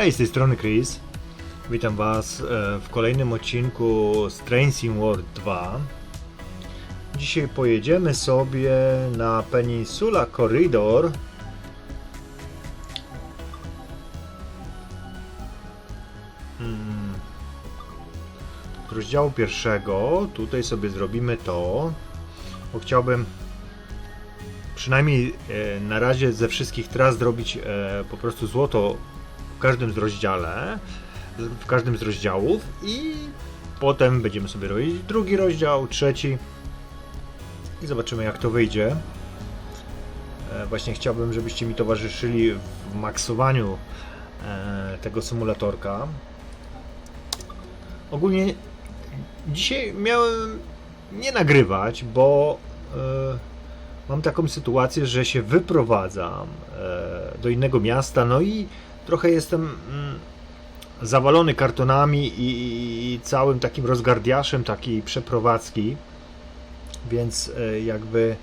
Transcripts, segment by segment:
Hej, z tej strony Chris. Witam Was e, w kolejnym odcinku z Train World 2. Dzisiaj pojedziemy sobie na Peninsula Corridor. Hmm. Rozdziału pierwszego tutaj sobie zrobimy to, bo chciałbym przynajmniej e, na razie ze wszystkich tras zrobić e, po prostu złoto każdym z rozdziale, w każdym z rozdziałów i potem będziemy sobie robić drugi rozdział, trzeci i zobaczymy jak to wyjdzie. E, Właśnie chciałbym, żebyście mi towarzyszyli w maksowaniu e, tego symulatorka. Ogólnie dzisiaj miałem nie nagrywać, bo e, mam taką sytuację, że się wyprowadzam do innego miasta, no i trochę jestem mm, zawalony kartonami i, i, i całym takim rozgardiaszem takiej przeprowadzki, więc e, jakby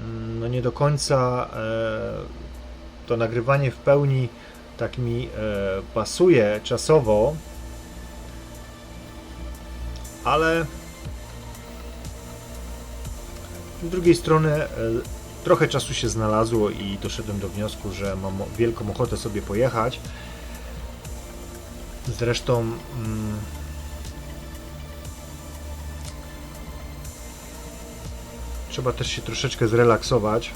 mm, no nie do końca e, to nagrywanie w pełni tak mi e, pasuje czasowo, ale z drugiej strony e, trochę czasu się znalazło i doszedłem do wniosku, że mam wielką ochotę sobie pojechać. Zresztą mm, trzeba też się troszeczkę zrelaksować.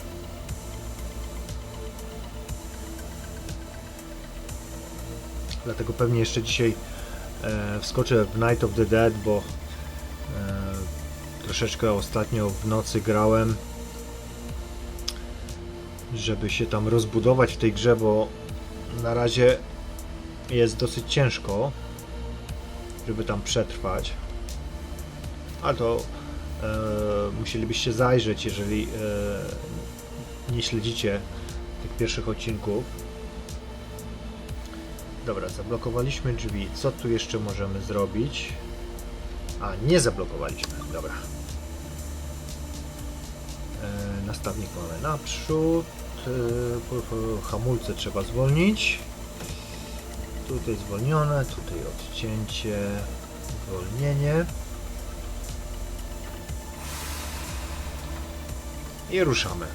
Dlatego pewnie jeszcze dzisiaj e, wskoczę w Night of the Dead, bo e, troszeczkę ostatnio w nocy grałem, żeby się tam rozbudować w tej grze, bo na razie jest dosyć ciężko, żeby tam przetrwać. Ale to e, musielibyście zajrzeć, jeżeli e, nie śledzicie tych pierwszych odcinków. Dobra, zablokowaliśmy drzwi. Co tu jeszcze możemy zrobić? A, nie zablokowaliśmy. Dobra. E, nastawnik mamy naprzód. Po- hamulce trzeba zwolnić. Tutaj zwolnione, tutaj odcięcie, zwolnienie. I ruszamy.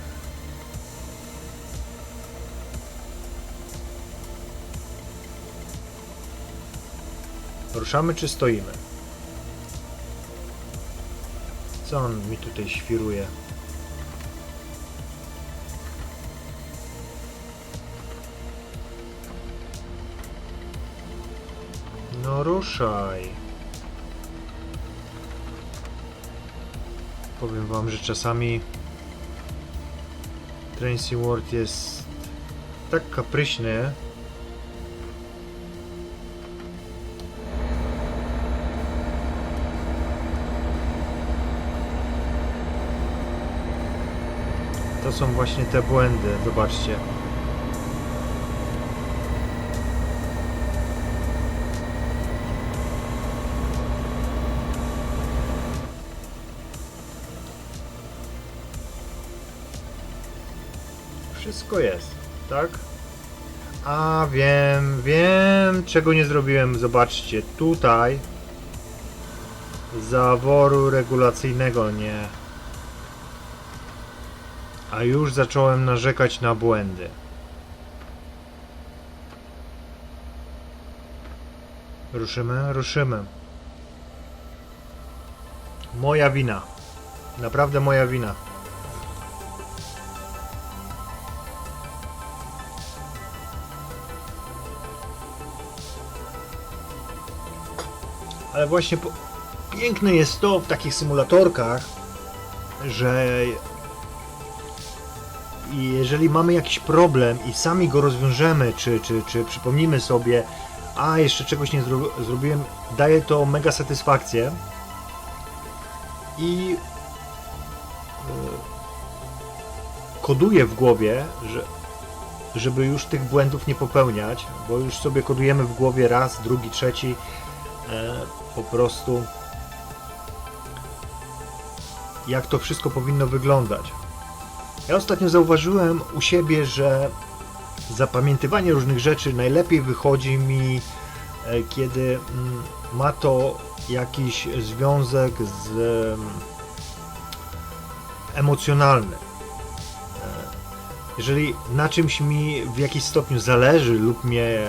Ruszamy czy stoimy? Co on mi tutaj świruje? Ruszaj. Powiem wam, że czasami Tracy Ward jest tak kapryśny. To są właśnie te błędy, zobaczcie. Wszystko jest, tak? A wiem, wiem, czego nie zrobiłem. Zobaczcie, tutaj zaworu regulacyjnego nie. A już zacząłem narzekać na błędy. Ruszymy, ruszymy. Moja wina. Naprawdę moja wina. Ale właśnie po... piękne jest to w takich symulatorkach, że jeżeli mamy jakiś problem i sami go rozwiążemy, czy, czy, czy przypomnimy sobie, a jeszcze czegoś nie zro zrobiłem, daje to mega satysfakcję. I e, koduję w głowie, że, żeby już tych błędów nie popełniać, bo już sobie kodujemy w głowie raz, drugi, trzeci, e, po prostu jak to wszystko powinno wyglądać. Ja ostatnio zauważyłem u siebie, że zapamiętywanie różnych rzeczy najlepiej wychodzi mi, e, kiedy mm, ma to jakiś związek z em, emocjonalny. E, Jeżeli na czymś mi w jakiś stopniu zależy lub mnie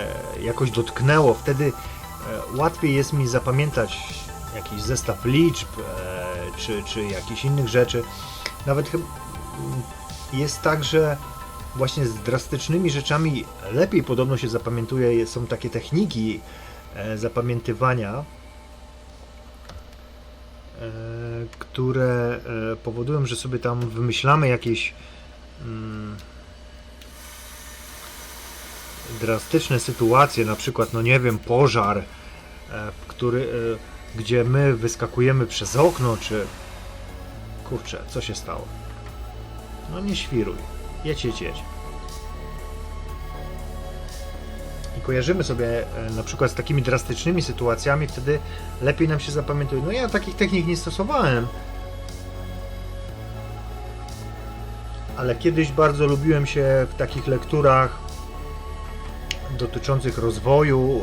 jakoś dotknęło, wtedy łatwiej jest mi zapamiętać jakiś zestaw liczb e, czy, czy jakichś innych rzeczy. Nawet jest tak, że właśnie z drastycznymi rzeczami lepiej podobno się zapamiętuje. Są takie techniki e, zapamiętywania, e, które e, powodują, że sobie tam wymyślamy jakieś mm, drastyczne sytuacje, na przykład, no nie wiem, pożar, e, który, e, gdzie my wyskakujemy przez okno, czy kurczę, co się stało? No nie świruj, jedź, jedź, jedź. I kojarzymy sobie e, na przykład z takimi drastycznymi sytuacjami, wtedy lepiej nam się zapamiętuje. No ja takich technik nie stosowałem, ale kiedyś bardzo lubiłem się w takich lekturach dotyczących rozwoju,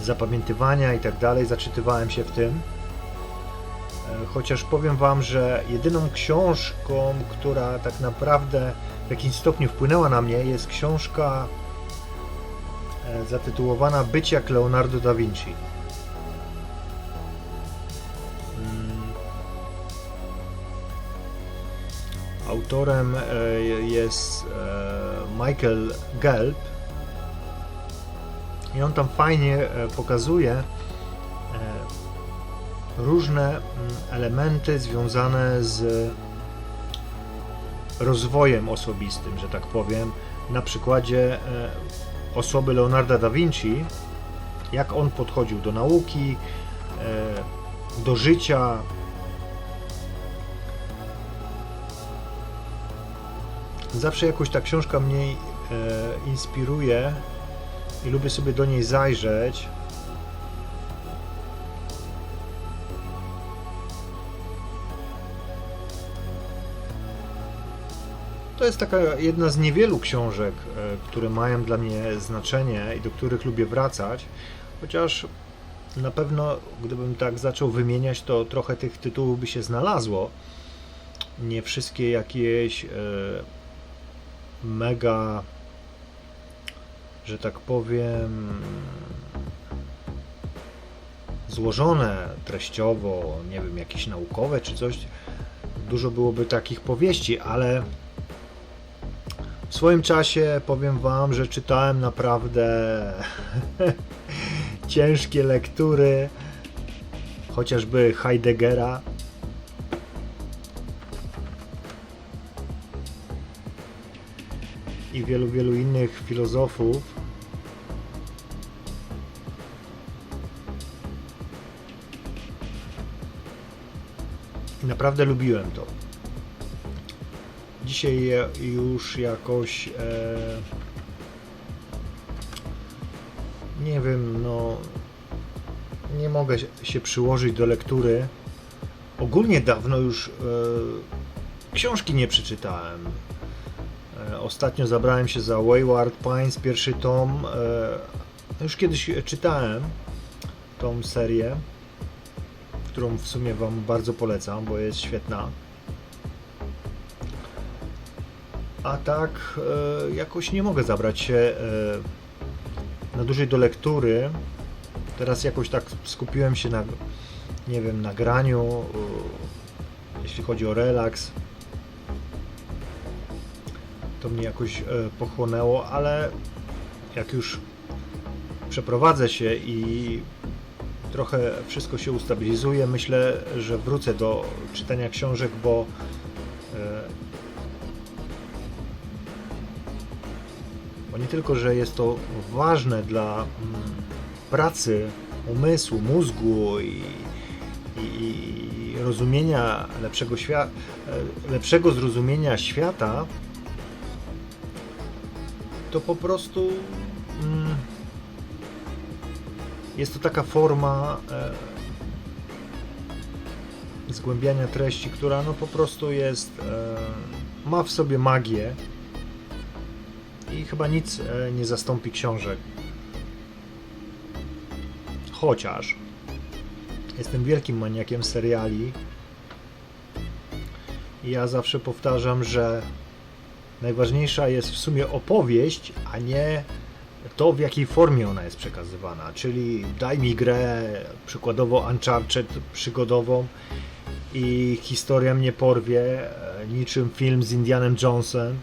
e, zapamiętywania i tak dalej, zaczytywałem się w tym. E, Chociaż powiem Wam, że jedyną książką, która tak naprawdę w jakimś stopniu wpłynęła na mnie, jest książka e, zatytułowana Być jak Leonardo da Vinci. Mm. Autorem jest Michael Gelb i on tam fajnie e, pokazuje e, różne mm, elementy związane z rozwojem osobistym, że tak powiem, na przykładzie e, osoby Leonarda da Vinci, jak on podchodził do nauki, do życia. Zawsze jakoś ta książka mnie inspiruje i lubię sobie do niej zajrzeć. To jest taka jedna z niewielu książek, e, które mają dla mnie znaczenie i do których lubię wracać, chociaż na pewno gdybym tak zaczął wymieniać, to trochę tych tytułów by się znalazło. Nie wszystkie jakieś e, mega, że tak powiem, złożone treściowo, nie wiem, jakieś naukowe czy coś. Dużo byłoby takich powieści, ale w swoim czasie powiem Wam, że czytałem naprawdę ciężkie lektury, chociażby Heideggera. Wielu, wielu innych filozofów. Naprawdę lubiłem to dzisiaj już jakoś e, nie wiem, no nie mogę się przyłożyć do lektury. Ogólnie dawno już e, książki nie przeczytałem. Ostatnio zabrałem się za Wayward Pines, pierwszy tom. E, już kiedyś czytałem tą serię, którą w sumie Wam bardzo polecam, bo jest świetna. A tak e, jakoś nie mogę zabrać się e, na dłużej do lektury. Teraz jakoś tak skupiłem się na, nie wiem, na graniu, e, jeśli chodzi o relaks. To mnie jakoś e, pochłonęło, ale jak już przeprowadzę się i trochę wszystko się ustabilizuje, myślę, że wrócę do czytania książek, bo e, bo nie tylko, że jest to ważne dla mm, pracy umysłu, mózgu i, i, i rozumienia lepszego świata, lepszego zrozumienia świata, to po prostu mm, jest to taka forma e, zgłębiania treści, która no po prostu jest, e, ma w sobie magię i chyba nic e, nie zastąpi książek. Chociaż jestem wielkim maniakiem seriali ja zawsze powtarzam, że najważniejsza jest w sumie opowieść, a nie to, w jakiej formie ona jest przekazywana. Czyli daj mi grę, przykładowo Uncharted przygodową i historia mnie porwie, e, niczym film z Indianem Jonesem.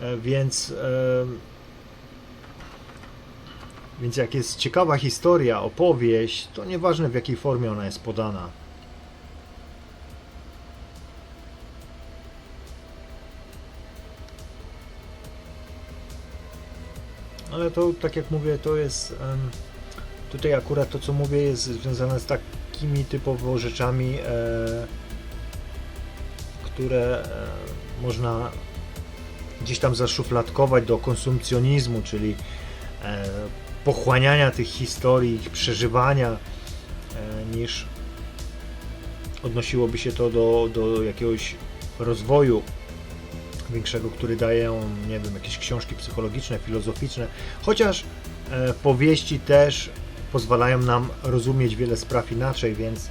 E, Więc, e, więc jak jest ciekawa historia, opowieść, to nieważne w jakiej formie ona jest podana. Ale to, tak jak mówię, to jest. Tutaj akurat to, co mówię, jest związane z takimi typowo rzeczami, e, które e, można gdzieś tam zaszufladkować do konsumpcjonizmu, czyli e, pochłaniania tych historii, ich przeżywania, niż odnosiłoby się to do, do jakiegoś rozwoju większego, który dają, nie wiem, jakieś książki psychologiczne, filozoficzne, chociaż e, powieści też pozwalają nam rozumieć wiele spraw inaczej, więc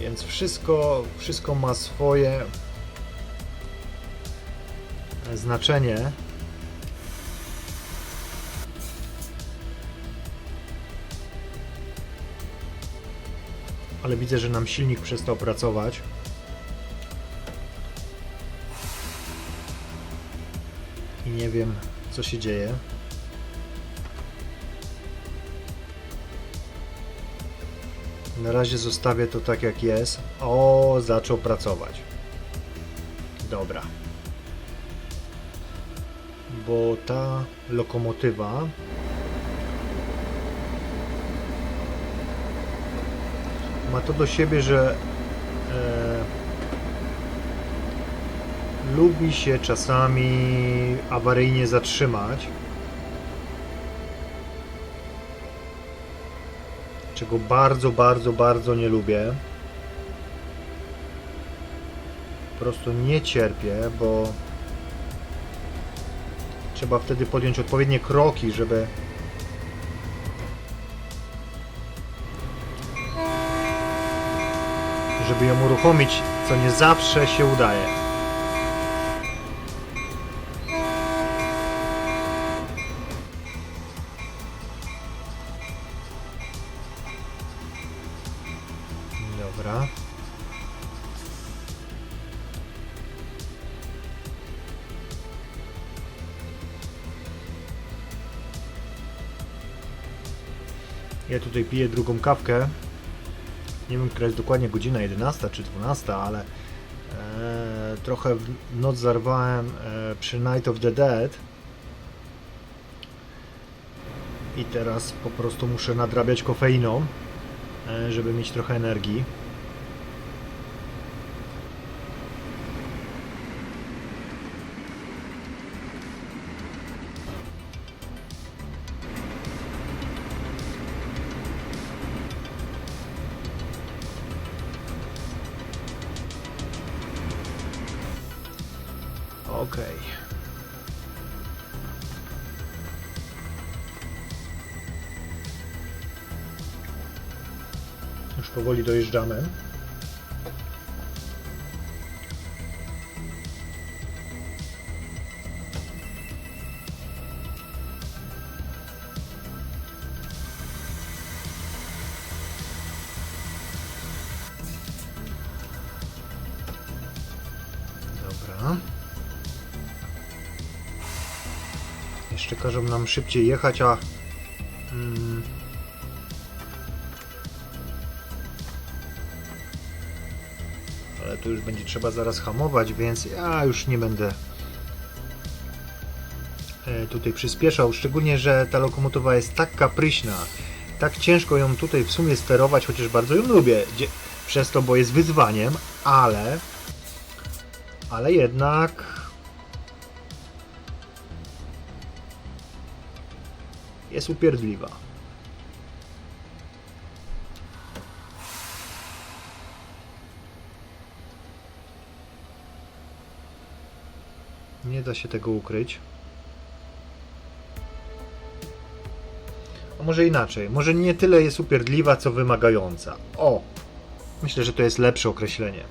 więc wszystko, wszystko ma swoje znaczenie. Ale widzę, że nam silnik przestał pracować. Nie wiem, co się dzieje. Na razie zostawię to tak jak jest. O, zaczął pracować. Dobra. Bo ta lokomotywa ma to do siebie, że e, lubi się czasami awaryjnie zatrzymać. Czego bardzo, bardzo, bardzo nie lubię. Po prostu nie cierpię, bo trzeba wtedy podjąć odpowiednie kroki, żeby żeby ją uruchomić, co nie zawsze się udaje. Tutaj piję drugą kawkę. Nie wiem, która jest dokładnie godzina 11 czy 12, ale e, trochę w noc zarwałem e, przy Night of the Dead. I teraz po prostu muszę nadrabiać kofeiną, e, żeby mieć trochę energii. Dobra. Jeszcze każą nam szybciej jechać, a. będzie trzeba zaraz hamować, więc ja już nie będę e, tutaj przyspieszał. Szczególnie, że ta lokomotywa jest tak kapryśna, tak ciężko ją tutaj w sumie sterować, chociaż bardzo ją lubię. Przez to, bo jest wyzwaniem, ale. Ale jednak jest upierdliwa. Nie da się tego ukryć. A może inaczej. Może nie tyle jest upierdliwa, co wymagająca. O! Myślę, że to jest lepsze określenie.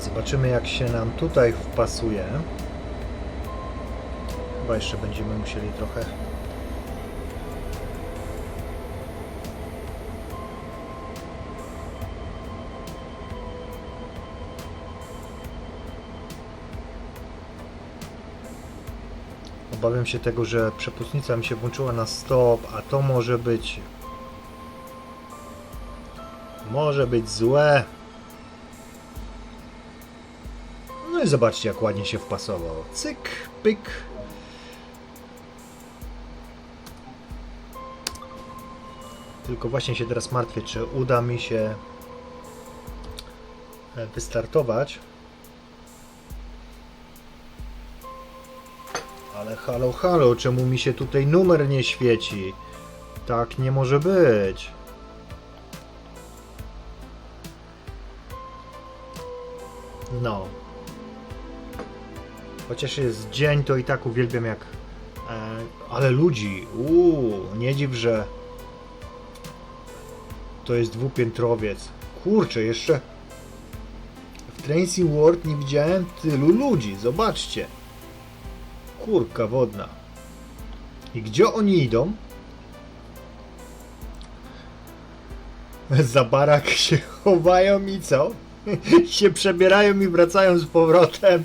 Zobaczymy jak się nam tutaj wpasuje. Chyba jeszcze będziemy musieli trochę. Obawiam się tego, że przepustnica mi się włączyła na stop, a to może być. Może być złe. Zobaczcie, jak ładnie się wpasował. Cyk, pyk. Tylko właśnie się teraz martwię, czy uda mi się e, wystartować. Ale halo, halo, czemu mi się tutaj numer nie świeci? Tak nie może być. No. Chociaż jest dzień, to i tak uwielbiam jak. E, ale ludzi, uuu, nie dziw, że to jest dwupiętrowiec. Kurczę, jeszcze w Tracy World nie widziałem tylu ludzi. Zobaczcie. Kurka wodna. I gdzie oni idą? Za barak się chowają i co? się przebierają i wracają z powrotem.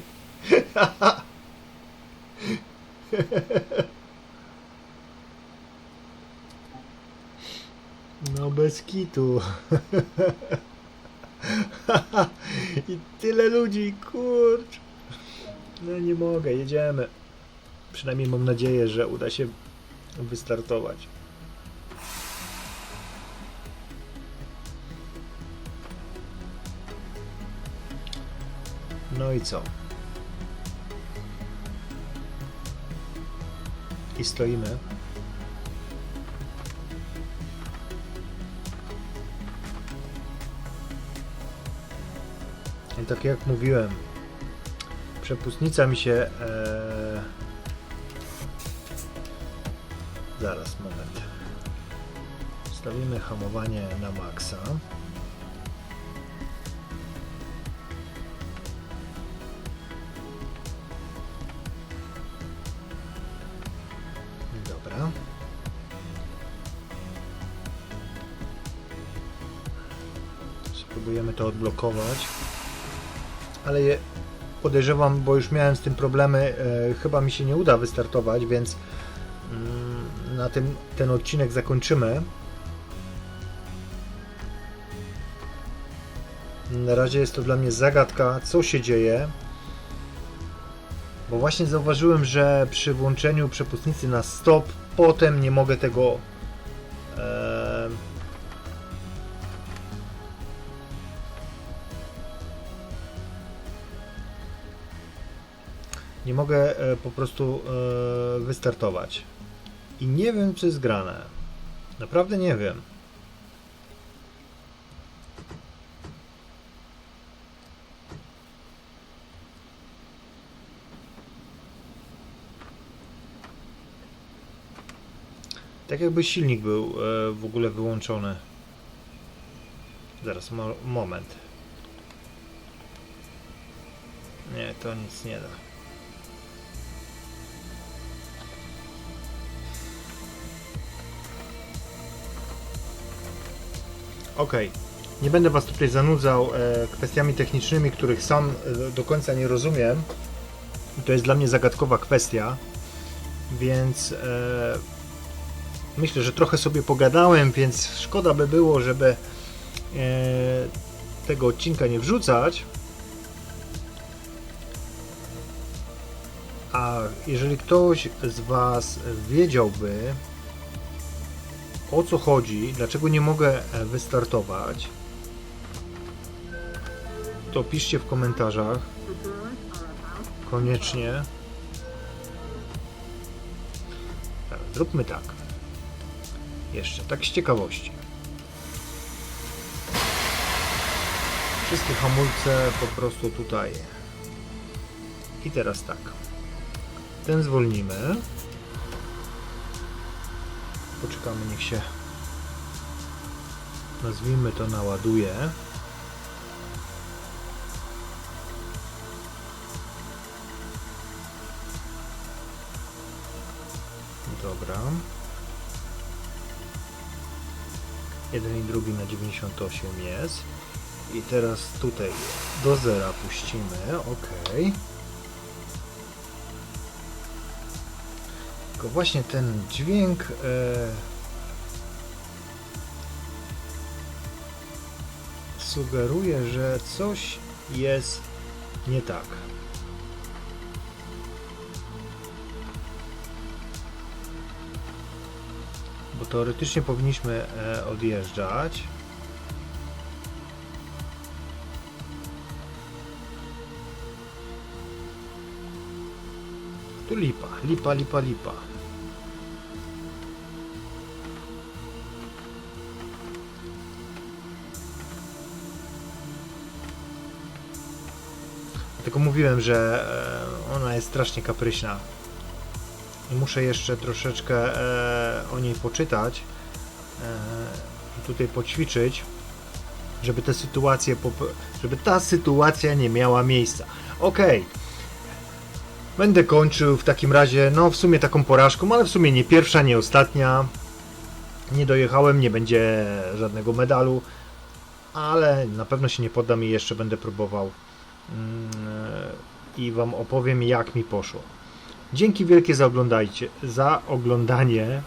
No bez kitu. I tyle ludzi, kurcz. No nie mogę, jedziemy. Przynajmniej mam nadzieję, że uda się wystartować. No i co? I stoimy. I tak jak mówiłem, przepustnica mi się. E... Zaraz, moment. Stawimy hamowanie na maksa. Spróbujemy to odblokować. Ale je podejrzewam, bo już miałem z tym problemy, e, chyba mi się nie uda wystartować, więc mm, na tym ten odcinek zakończymy. Na razie jest to dla mnie zagadka, co się dzieje. Bo właśnie zauważyłem, że przy włączeniu przepustnicy na stop, potem nie mogę tego. Nie mogę e, po prostu e, wystartować. I nie wiem, co jest grane. Naprawdę nie wiem. Tak jakby silnik był e, w ogóle wyłączony. Zaraz, mo moment. Nie, to nic nie da. Ok, nie będę Was tutaj zanudzał e, kwestiami technicznymi, których sam e, do końca nie rozumiem. To jest dla mnie zagadkowa kwestia, więc e, myślę, że trochę sobie pogadałem, więc szkoda by było, żeby e, tego odcinka nie wrzucać. A jeżeli ktoś z Was wiedziałby, o co chodzi, dlaczego nie mogę e, wystartować, to piszcie w komentarzach. Koniecznie. Tak, zróbmy tak. Jeszcze, tak z ciekawości. Wszystkie hamulce po prostu tutaj. I teraz tak. Ten zwolnimy. Poczekamy, niech się nazwijmy to naładuje. Dobra. Jeden i drugi na 98 jest. I teraz tutaj do zera puścimy. Ok. Właśnie ten dźwięk. E, sugeruje, że coś jest nie tak. Bo teoretycznie powinniśmy e, odjeżdżać. Tu lipa, lipa, lipa, lipa. Tylko mówiłem, że e, ona jest strasznie kapryśna. I muszę jeszcze troszeczkę e, o niej poczytać e, tutaj poćwiczyć, żeby te sytuacje, żeby ta sytuacja nie miała miejsca. Okej. Będę kończył w takim razie, no w sumie taką porażką, ale w sumie nie pierwsza, nie ostatnia. Nie dojechałem, nie będzie żadnego medalu, ale na pewno się nie poddam i jeszcze będę próbował mm, i Wam opowiem jak mi poszło. Dzięki wielkie za, oglądajcie, za oglądanie.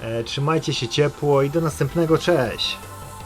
E, trzymajcie się ciepło i do następnego. Cześć!